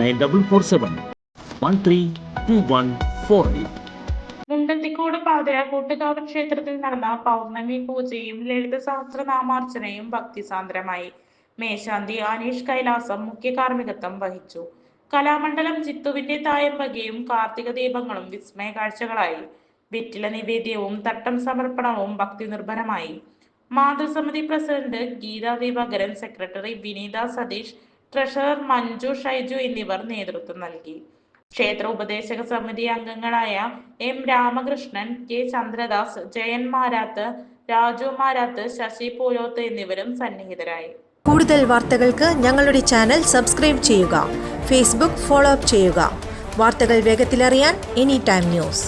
nine double four Mundathikode ക്ഷേത്രത്തിൽ നടന്ന പൗർണമി പൂജയും ലളിത സഹസ്രനാമാർച്ചനയും ഭക്തിസാന്ദ്രമായി. മേശാന്തി അനീഷ് കൈലാസം മുഖ്യ കാർമ്മികത്വം വഹിച്ചു. കലാമണ്ഡലം ചിത്തുവിന്റെ തായമ്പകയും കാർത്തിക ദീപങ്ങളും വിസ്മയ കാഴ്ചകളായി. വെറ്റില നിവേദ്യവും തട്ടം സമർപ്പണവും ഭക്തി നിർഭരമായി. മാതൃസമിതി president Geetha Divakaran secretary Vineetha Satheesh treasurer Manju Shaiju എന്നിവർ നേതൃത്വം നൽകി. ക്ഷേത്ര ഉപദേശക സമിതി അംഗങ്ങളായ എം രാമകൃഷ്ണൻ കെ ചന്ദ്രദാസ് ജയൻ മാരാത്ത് രാജു മാരാത്ത് ശശി പൂലോത്ത് എന്നിവരും സന്നിഹിതരായി. കൂടുതൽ വാർത്തകൾക്ക് ഞങ്ങളുടെ ചാനൽ സബ്സ്ക്രൈബ് ചെയ്യുക ഫേസ്ബുക്ക് ഫോളോ അപ്പ് ചെയ്യുക. വാർത്തകൾ വേഗത്തിലറിയാൻ എനി ടൈം ന്യൂസ്